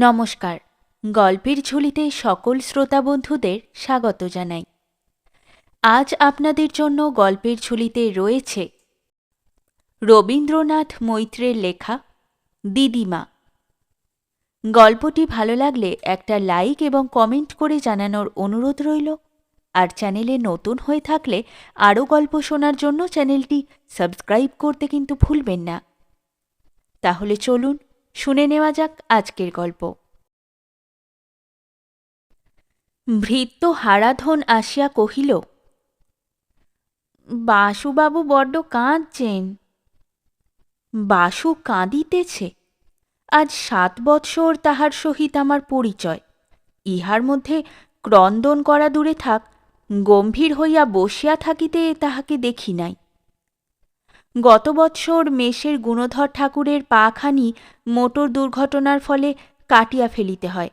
নমস্কার। গল্পের ঝুলিতে সকল শ্রোতা বন্ধুদের স্বাগত জানাই। আজ আপনাদের জন্য গল্পের ঝুলিতে রয়েছে রবীন্দ্রনাথ মৈত্রের লেখা দিদিমা। গল্পটি ভালো লাগলে একটা লাইক এবং কমেন্ট করে জানানোর অনুরোধ রইল। আর চ্যানেলে নতুন হয়ে থাকলে আরও গল্প শোনার জন্য চ্যানেলটি সাবস্ক্রাইব করতে কিন্তু ভুলবেন না। তাহলে চলুন শুনে নেওয়া যাক আজকের গল্প। ভৃত্য হারাধন আসিয়া কহিল, বাসুবাবু বড্ড কাঁদছেন। বাসু কাঁদিতেছে। আজ সাত বৎসর তাহার সহিত আমার পরিচয়। ইহার মধ্যে ক্রন্দন করা দূরে থাক, গম্ভীর হইয়া বসিয়া থাকিতে তাহাকে দেখি নাই। গত বৎসর মেষের গুণধর ঠাকুরের পাখানি মোটর দুর্ঘটনার ফলে কাটিয়া ফেলিতে হয়।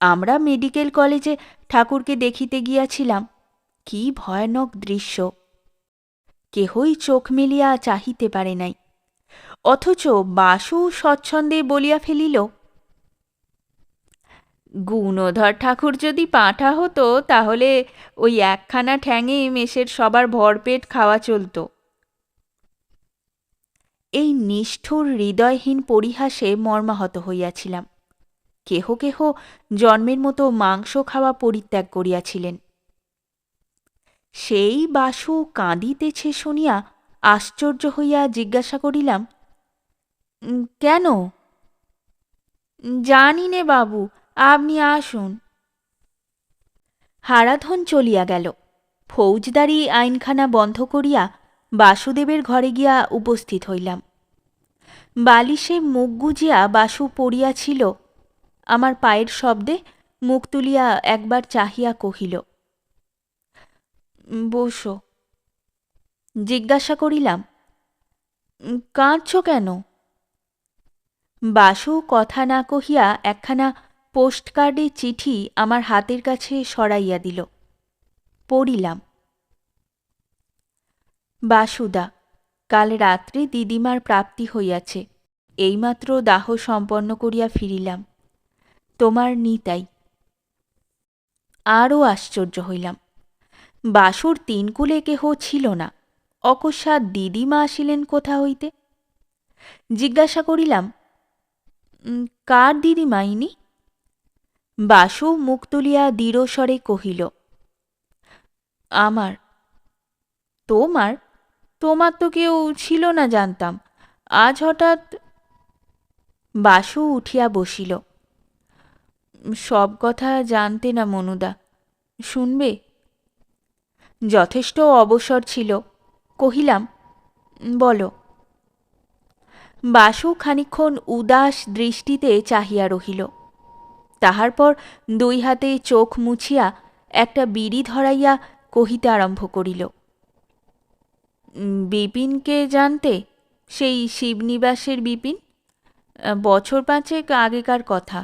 আমরা মেডিকেল কলেজে ঠাকুরকে দেখিতে গিয়াছিলাম। কি ভয়ানক দৃশ্য। কেহই চোখ মেলিয়া চাহিতে পারে নাই। অথচ বাসু স্বচ্ছন্দে বলিয়া ফেলিল, গুণধর ঠাকুর যদি পাঁঠা হতো, তাহলে ওই একখানা ঠ্যাঙে মেষের সবার ভরপেট খাওয়া চলত। এই নিষ্ঠুর হৃদয়হীন পরিহাসে মর্মাহত হইয়াছিলাম। কেহ কেহ জন্মের মতো মাংস খাওয়া পরিত্যাগ করিয়াছিলেন। সেই বাসু কাঁদিতেছে শুনিয়া আশ্চর্য হইয়া জিজ্ঞাসা করিলাম কেন? জানি নে বাবু, আপনি আসুন। হারাধন চলিয়া গেল। ফৌজদারি আইনখানা বন্ধ করিয়া বাসুদেবের ঘরে গিয়া উপস্থিত হইলাম। বালিশে মুখ গুজিয়া বাসু পড়িয়াছিল আমার পায়ের শব্দে মুখ তুলিয়া একবার চাহিয়া কহিল বসো। জিজ্ঞাসা করিলাম "উম, কাঁদছ কেন? বাসু কথা না কহিয়া একখানা পোস্টকার্ডে চিঠি আমার হাতের কাছে সরাইয়া দিল। পড়িলাম। বাসুদা, কাল রাত্রে দিদিমার প্রাপ্তি হইয়াছে, এইমাত্র দাহ সম্পন্ন করিয়া ফিরিলাম। তোমার নিতাই। আরও আশ্চর্য হইলাম। বাসুর তিনকুলে কেহ ছিল না, অকস্মাৎ দিদিমা আসিলেন কোথা হইতে? জিজ্ঞাসা করিলাম কার দিদিমা ইনি? বাসু মুখ তুলিয়া দৃঢ়স্বরে কহিল, আমার, তোমার? তোমার তো কেউ ছিল না জানতাম। আজ হঠাৎ বাসু উঠিয়া বসিল। সব কথা জানতে না মনুদা শুনবে? যথেষ্ট অবসর ছিল কহিলাম বলো। বাসু খানিক্ষণ উদাস দৃষ্টিতে চাহিয়া রহিল। তাহার পর দুই হাতে চোখ মুছিয়া একটা বিড়ি ধরাইয়া কহিতে আরম্ভ করিল। "উম, বিপিনকে জানতে? সেই শিবনিবাসের বিপিন? বছর পাঁচেক আগেকার কথা।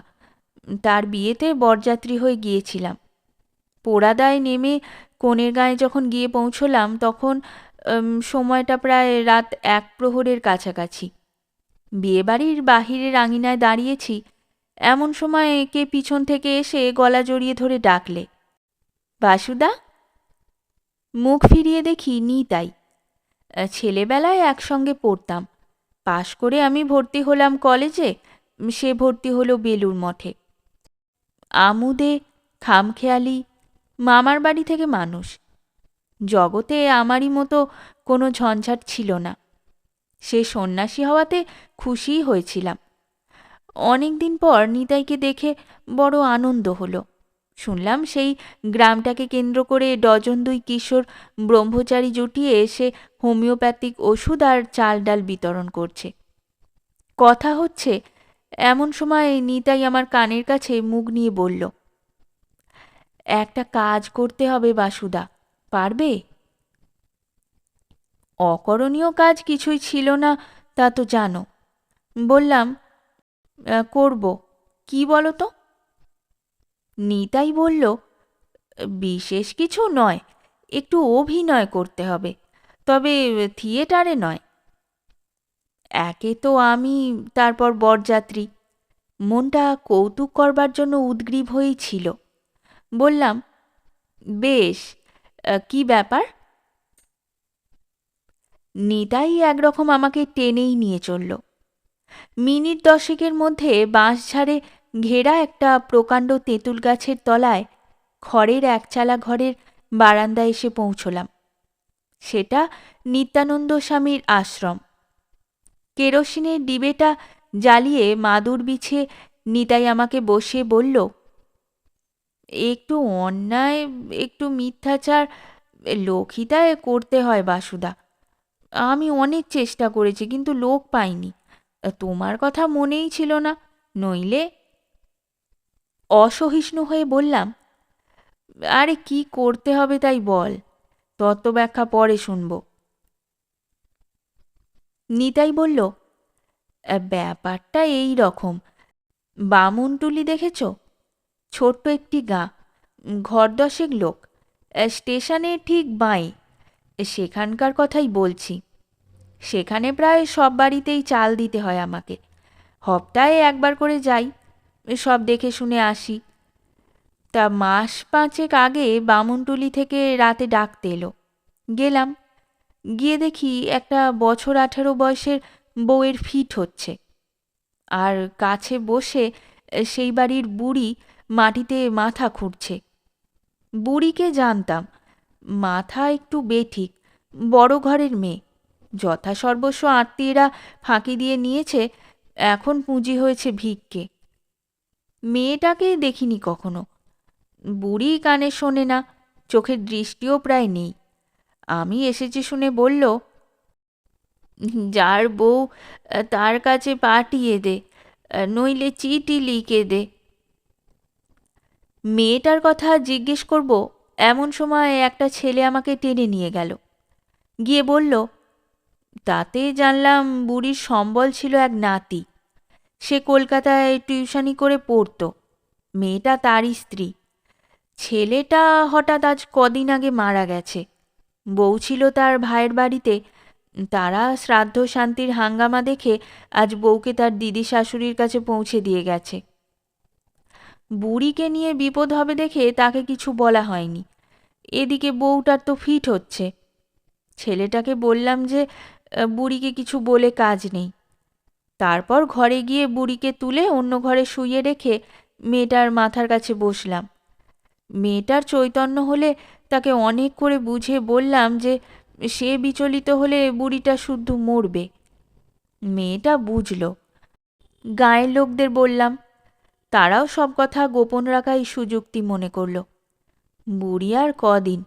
তার বিয়েতে বরযাত্রী হয়ে গিয়েছিলাম। পোড়াদায় নেমে কনের গায়ে যখন গিয়ে পৌঁছলাম, তখন সময়টা প্রায় রাত এক প্রহরের কাছাকাছি। বিয়েবাড়ির বাহিরের আঙিনায় দাঁড়িয়েছি। এমন সময় কে পিছন থেকে এসে গলা জড়িয়ে ধরে ডাকলে, বাসুদা? মুখ ফিরিয়ে দেখি নিতাই। ছেলেবেলায় একসঙ্গে পড়তাম। পাশ করে আমি ভর্তি হলাম কলেজে, সে ভর্তি হলো বেলুর মঠে। আমুদে, খামখেয়ালি, মামার বাড়ি থেকে মানুষ। জগতে আমারই মতো কোনো ঝঞ্ঝাট ছিল না। সে সন্ন্যাসী হওয়াতে খুশিই হয়েছিলাম। অনেক দিন পর নিতাইকে দেখে বড় আনন্দ হলো। শুনলাম সেই গ্রামটাকে কেন্দ্র করে ডজন দুই কিশোর ব্রহ্মচারী জুটিয়ে এসে হোমিওপ্যাথিক ওষুধ আর চাল ডাল বিতরণ করছে। কথা হচ্ছে এমন সময় নিতাই আমার কানের কাছে মুখ নিয়ে বলল একটা কাজ করতে হবে বাসুদা পারবে? অকরণীয় কাজ কিছুই ছিল না তা তো জানো। বললাম "আহ, করব। কি বলো তো? নিতাই বলল, বিশেষ কিছু নয়, একটু অভিনয় করতে হবে, তবে থিয়েটারে নয়। একে তো আমি, তারপর বরযাত্রী। মনটা কৌতুক করবার জন্য উদ্গ্রীব হয়েই ছিল। বললাম, বেশ কি ব্যাপার? নিতাই একরকম আমাকে টেনেই নিয়ে চলল। মিনিট দশেকের মধ্যে বাঁশঝাড়ে ঘেরা একটা প্রকাণ্ড তেঁতুল গাছের তলায় খড়ের একচালা ঘরের বারান্দায় এসে পৌঁছলাম। সেটা নিত্যানন্দ স্বামীর আশ্রম। কেরোসিনের ডিবেটা জ্বালিয়ে মাদুর বিছে নিতাই আমাকে বসিয়ে বলল, একটু অন্যায়, একটু মিথ্যাচার লোকহিতায় করতে হয় বাসুদা। আমি অনেক চেষ্টা করেছি কিন্তু লোক পাইনি। তোমার কথা মনেই ছিল না, নইলে অসহিষ্ণু হয়ে বললাম, আরে কি করতে হবে তাই বল তত্ত্ব ব্যাখ্যা পরে শুনব। নিতাই বলল ব্যাপারটা এই রকম। বামুনটুলি দেখেছ? ছোট্ট একটি গা, ঘর দশেক লোক। স্টেশনে ঠিক বাঁয়ে সেখানকার কথাই বলছি। সেখানে প্রায় সব বাড়িতেই চাল দিতে হয় আমাকে। হপ্তাহে একবার করে যাই। সব দেখে শুনে আসি। তা মাস পাঁচেক আগে বামুনটুলি থেকে রাতে ডাকতে এলো। গেলাম। গিয়ে দেখি একটা বছর আঠেরো বয়সের বউয়ের ফিট হচ্ছে। আর কাছে বসে সেই বাড়ির বুড়ি মাটিতে মাথা খুঁড়ছে। বুড়িকে জানতাম। মাথা একটু বেঠিক, বড় ঘরের মেয়ে। যথাসর্বস্ব আত্মীয়রা ফাঁকি দিয়ে নিয়েছে, এখন পুঁজি হয়েছে ভিক্ষে। মেয়েটাকে দেখিনি কখনো। বুড়ি কানে শোনে না, চোখের দৃষ্টিও প্রায় নেই। আমি এসেছি শুনে বলল, যার বউ, তার কাছে পাঠিয়ে দে, নইলে চিঠি লিখে দে। মেয়েটার কথা জিজ্ঞেস করব, এমন সময় একটা ছেলে আমাকে টেনে নিয়ে গেল। গিয়ে বলল, তাতে জানলাম বুড়ির সম্বল ছিল এক নাতি। সে কলকাতায় টিউশনি করে পড়তো। মেয়েটা তারই স্ত্রী। ছেলেটা হঠাৎ আজ কদিন আগে মারা গেছে। বউ ছিল তার ভাইয়ের বাড়িতে। তারা শ্রাদ্ধ শান্তির হাঙ্গামা দেখে আজ বউকে তার দিদি শাশুড়ির কাছে পৌঁছে দিয়ে গেছে। বুড়িকে নিয়ে বিপদ হবে দেখে তাকে কিছু বলা হয়নি। এদিকে বউটার তো ফিট হচ্ছে। ছেলেটাকে বললাম যে, বুড়িকে কিছু বলে কাজ নেই। তারপর ঘরে গিয়ে বুড়িকে তুলে অন্য ঘরে শুইয়ে রেখে মেয়েটার মাথার কাছে বসলাম। মেয়েটার চৈতন্য হলে তাকে অনেক করে বুঝে বললাম যে, সে বিচলিত হলে বুড়িটা শুদ্ধ মরবে। মেয়েটা বুঝল। গায়ের লোকদের বললাম, তারাও সব কথা গোপন রাখাই সুযুক্তি মনে করল। বুড়ি আর কদিন?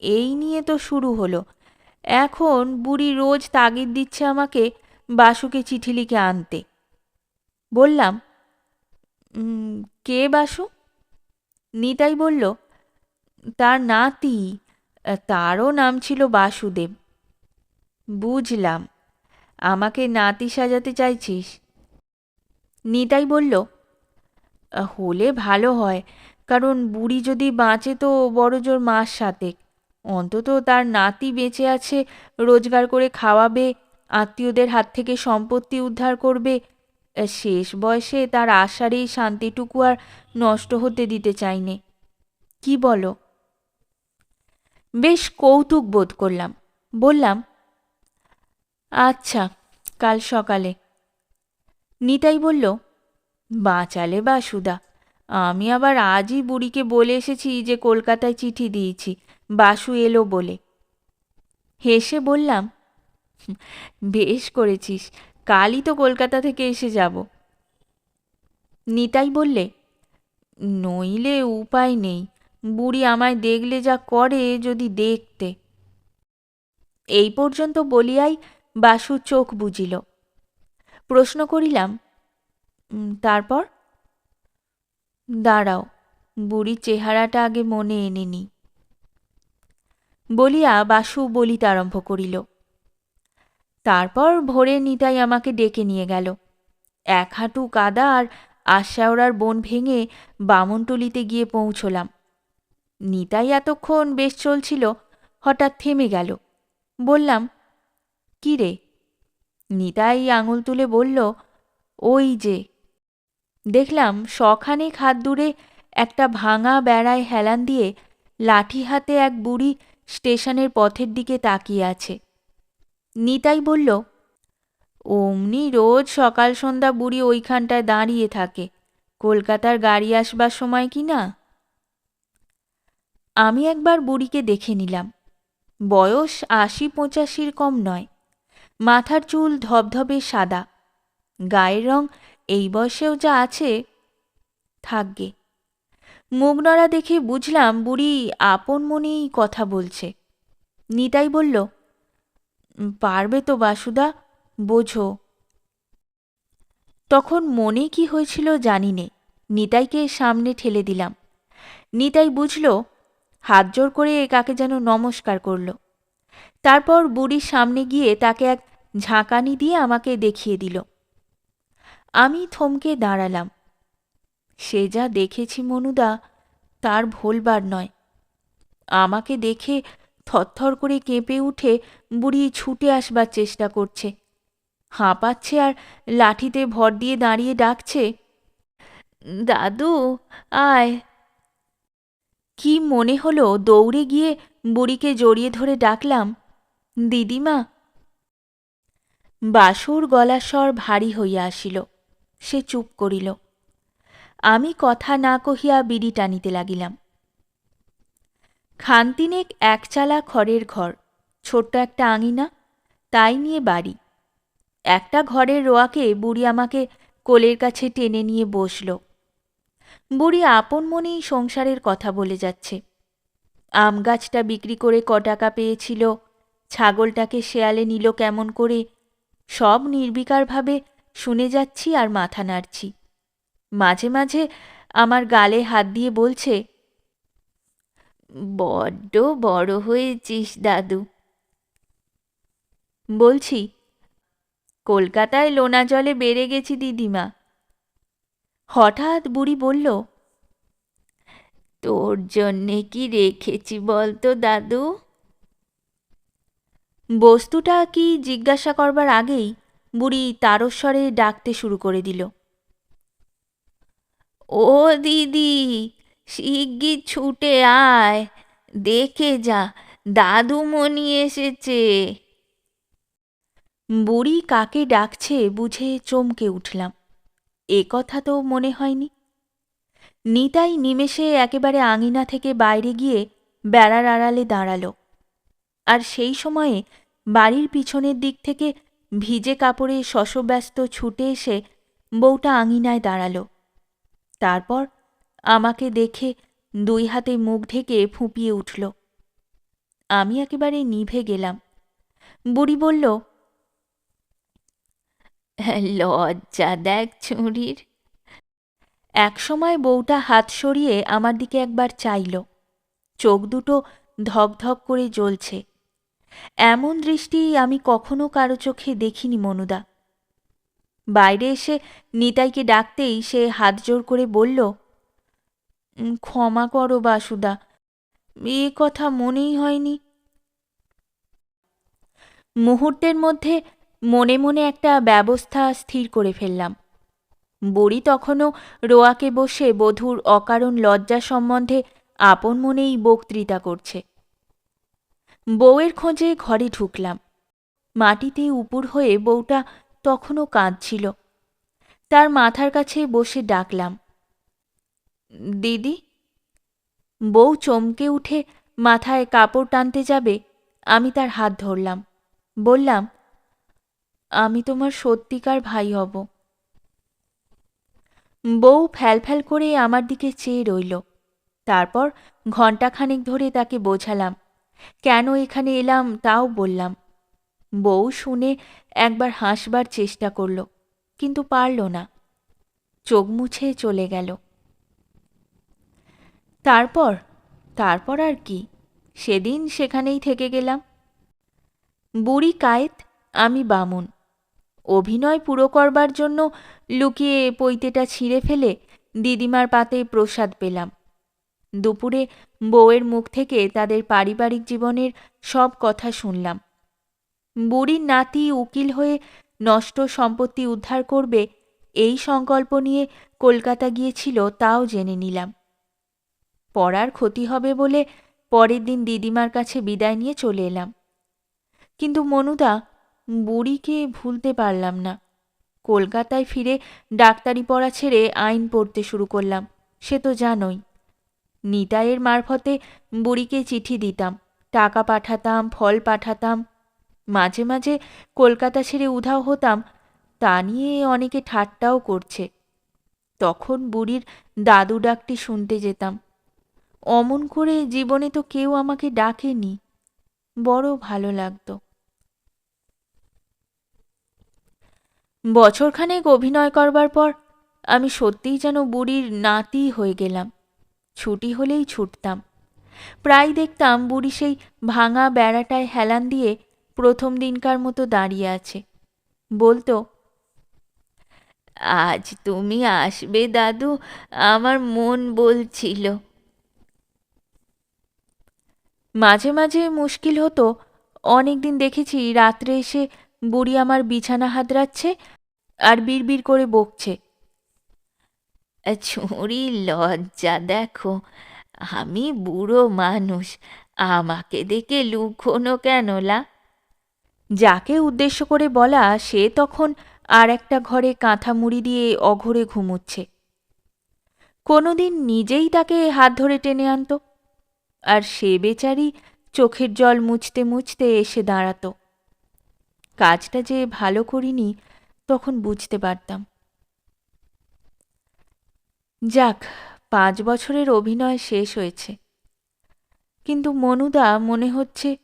এই নিয়ে তো শুরু হলো। এখন বুড়ি রোজ তাগিদ দিচ্ছে আমাকে বাসুকে চিঠি লিখে আনতে। বললাম কে বাসু? নিতাই বলল, তার নাতি, তারও নাম ছিল বাসুদেব। বুঝলাম, আমাকে নাতি সাজাতে চাইছিস। নিতাই বলল, হলে ভালো হয়, কারণ বুড়ি যদি বাঁচে তো বড় জোর মাস অন্তত তার নাতি বেঁচে আছে, রোজগার করে খাওয়াবে আত্মীয়দের হাত থেকে সম্পত্তি উদ্ধার করবে। শেষ বয়সে তার আশার এই শান্তিটুকু আর নষ্ট হতে দিতে চাইনে। কি বলো? বেশ কৌতুক বোধ করলাম। বললাম আচ্ছা কাল সকালে। নিতাই বলল, বাঁচালে বা সুদা আমি আবার আজই বুড়িকে বলে এসেছি যে কলকাতায় চিঠি দিয়েছি, বাসু এলো বলে। হেসে বললাম বেশ করেছিস, কালই তো কলকাতা থেকে এসে যাব। নিতাই বললে, নইলে উপায় নেই, বুড়ি আমায় দেখলে যা করে যদি দেখতে। এই পর্যন্ত বলিয়াই বাসু চোখ বুঝিল প্রশ্ন করিলাম তারপর? দাঁড়াও বুড়ির চেহারাটা আগে মনে এনে নি। বলিয়া বাসু বলিতে আরম্ভ করিল। তারপর ভোরে নিতাই আমাকে ডেকে নিয়ে গেল। এক হাঁটু কাদা আর আশাওড়ার বন ভেঙে বামনটুলিতে গিয়ে পৌঁছলাম। নিতাই এতক্ষণ বেশ চলছিল, হঠাৎ থেমে গেল। বললাম, কি রে? নিতাই আঙুল তুলে বলল, ওই যে। দেখলাম শখানেক হাত দূরে একটা ভাঙা বেড়ায় হেলান দিয়ে লাঠি হাতে এক বুড়ি স্টেশনের পথের দিকে তাকিয়ে আছে। নিতাই বলল, অমনি রোজ সকাল সন্ধ্যা বুড়ি ওইখানটায় দাঁড়িয়ে থাকে। কলকাতার গাড়ি আসবার সময় কি না? আমি একবার বুড়িকে দেখে নিলাম। বয়স আশি পঁচাশির কম নয়। মাথার চুল ধবধবে সাদা। গায়ের রং এই বয়সেও যা আছে, থাকবে। মুখ নড়া দেখে বুঝলাম বুড়ি আপন মনেই কথা বলছে। নিতাই বলল পারবে তো বাসুদা, বোঝো। তখন মনে কি হয়েছিল জানি নে নিতাইকে সামনে ঠেলে দিলাম। নিতাই বুঝল, হাত জোর করে কাকে যেন নমস্কার করল। তারপর বুড়ির সামনে গিয়ে তাকে এক ঝাঁকানি দিয়ে আমাকে দেখিয়ে দিল। আমি থমকে দাঁড়ালাম। সে যা দেখেছি মনুদা, তার ভোলবার নয়। আমাকে দেখে থরথর করে কেঁপে উঠে বুড়ি ছুটে আসবার চেষ্টা করছে। হাঁপাচ্ছে আর লাঠিতে ভর দিয়ে দাঁড়িয়ে ডাকছে, দাদু, আয়। কি মনে হলো দৌড়ে গিয়ে বুড়িকে জড়িয়ে ধরে ডাকলাম, দিদিমা? বাসুর গলার স্বর ভারী হইয়া আসিল, সে চুপ করিল। আমি কথা না কহিয়া বিড়ি টানিতে লাগিলাম। খানতিনেক একচালা খড়ের ঘর, ছোট্ট একটা আঙিনা, তাই নিয়ে বাড়ি। একটা ঘরের রোয়াকে বুড়ি আমাকে কোলের কাছে টেনে নিয়ে বসল। বুড়ি আপন মনেই সংসারের কথা বলে যাচ্ছে। আম গাছটা বিক্রি করে ক টাকা পেয়েছিল, ছাগলটাকে শেয়ালে নিল কেমন করে, সব নির্বিকারভাবে শুনে যাচ্ছি আর মাথা নাড়ছি। মাঝে মাঝে আমার গালে হাত দিয়ে বলছে বড্ড বড় হয়েছিস, দাদু। বলছি, কলকাতায় লোনা জলে বেড়ে গেছি দিদিমা। হঠাৎ বুড়ি বলল, তোর জন্যে কি রেখেছি বলতো, দাদু? বস্তুটা কি জিজ্ঞাসা করবার আগেই বুড়ি তারস্বরে ডাকতে শুরু করে দিল, ও দিদি শিগগির ছুটে আয়, দেখে যা, দাদুমণি এসেছে। বুড়ি কাকে ডাকছে বুঝে চমকে উঠলাম। এ কথা তো মনে হয়নি। নিতাই নিমেষে একেবারে আঙিনা থেকে বাইরে গিয়ে বেড়ার আড়ালে দাঁড়াল। আর সেই সময়ে বাড়ির পিছনের দিক থেকে ভিজে কাপড়ে শশব্যস্ত ছুটে এসে বউটা আঙিনায় দাঁড়াল। তারপর আমাকে দেখে দুই হাতে মুখ ঢেকে ফুঁপিয়ে উঠল। আমি একেবারে নিভে গেলাম। বুড়ি বলল, লজ্জা দেখ ছুরির একসময় বউটা হাত সরিয়ে আমার দিকে একবার চাইল। চোখ দুটো ধকধক করে জ্বলছে। এমন দৃষ্টি আমি কখনো কারও চোখে দেখিনি মনুদা। বাইরে এসে নিতাইকে ডাকতেই সে হাত জোর করে বলল ক্ষমা করো বাসুদা। এ কথা মনেই হয়নি। মুহূর্তের মধ্যে মনে মনে একটা ব্যবস্থা স্থির করে ফেললাম। বড়ি তখনও রোয়াকে বসে বধূর অকারণ লজ্জা সম্বন্ধে আপন মনেই বক্তৃতা করছে। বউয়ের খোঁজে ঘরে ঢুকলাম। মাটিতে উপুর হয়ে বউটা তখনও কাঁদছিল। তার মাথার কাছে বসে ডাকলাম। দিদি। বউ চমকে উঠে মাথায় কাপড় টানতে যাবে, আমি তার হাত ধরলাম। বললাম, আমি তোমার সত্যিকার ভাই হব। বউ ফ্যাল করে আমার দিকে চেয়ে রইল। তারপর ঘণ্টাখানেক ধরে তাকে বোঝালাম, কেন এখানে এলাম তাও বললাম। বউ শুনে একবার হাসবার চেষ্টা করল, কিন্তু পারল না। চোখ মুছে চলে গেল। তারপর তারপর আর কি, সেদিন সেখানেই থেকে গেলাম। বুড়ি কায়েত, আমি বামুন। অভিনয় পুরো করবার জন্য লুকিয়ে পৈতেটা ছিঁড়ে ফেলে দিদিমার পাতে প্রসাদ পেলাম। দুপুরে বউয়ের মুখ থেকে তাদের পারিবারিক জীবনের সব কথা শুনলাম। বুড়ির নাতি উকিল হয়ে নষ্ট সম্পত্তি উদ্ধার করবে এই সংকল্প নিয়ে কলকাতা গিয়েছিল তাও জেনে নিলাম। পড়ার ক্ষতি হবে বলে পরের দিন দিদিমার কাছে বিদায় নিয়ে চলে এলাম। কিন্তু মনুদা বুড়িকে ভুলতে পারলাম না। কলকাতায় ফিরে ডাক্তারি পড়া ছেড়ে আইন পড়তে শুরু করলাম, সে তো জানোই। নিতাইয়ের মারফতে বুড়িকে চিঠি দিতাম, টাকা পাঠাতাম, ফল পাঠাতাম। মাঝে মাঝে কলকাতা ছেড়ে উধাও হতাম, তা নিয়ে অনেকে ঠাট্টাও করছে। তখন বুড়ির দাদু ডাকটি শুনতে যেতাম। অমন করে জীবনে তো কেউ আমাকে ডাকেনি। বড় ভালো লাগতো। বছরখানেক অভিনয় করবার পর আমি সত্যিই যেন বুড়ির নাতি হয়ে গেলাম। ছুটি হলেই ছুটতাম। প্রায় দেখতাম বুড়ি সেই ভাঙা বেড়াটায় হেলান দিয়ে প্রথম দিনকার মতো দাঁড়িয়ে আছে। বলতো, আজ তুমি আসবে দাদু, আমার মন বলছিল। মাঝে মাঝে মুশকিল হতো। অনেক দিন দেখেছি রাত্রে এসে বুড়ি আমার বিছানা হাতড়াচ্ছে আর বিড়বিড় করে বকছে। ছুরি লজ্জা দেখো, আমি বুড়ো মানুষ, আমাকে দেখে লুকোনো কেন লা? যাকে উদ্দেশ্য করে বলা, সে তখন আর একটা ঘরে কাঁথা মুড়ি দিয়ে অঘরে ঘুমুচ্ছে। কোনোদিন নিজেই তাকে হাত ধরে টেনে আনতো। আর সে বেচারি চোখের জল মুছতে মুছতে এসে দাঁড়াতো। কাজটা যে ভালো করিনি, তখন বুঝতে পারতাম। যাক, পাঁচ বছরের অভিনয় শেষ হয়েছে। কিন্তু মনুদা, মনে হচ্ছে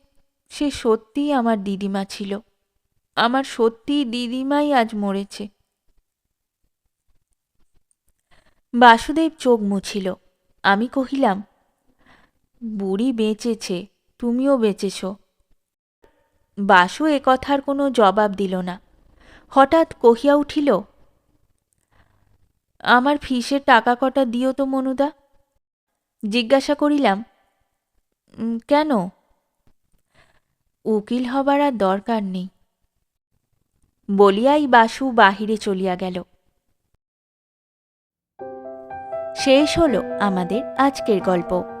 সে সত্যিই আমার দিদিমা ছিল। আমার সত্যি দিদিমাই আজ মরেছে। বাসুদেব চোখ মুছিল। আমি কহিলাম বুড়ি বেঁচেছে, তুমিও বেঁচেছ। বাসু এ কথার কোনো জবাব দিল না। হঠাৎ কহিয়া উঠিল, আমার ফিসের টাকা কটা দিও তো মনুদা? জিজ্ঞাসা করিলাম কেন? উকিল হবার আর দরকার নেই। বলিয়াই বাসু বাহিরে চলিয়া গেল। শেষ হলো আমাদের আজকের গল্প।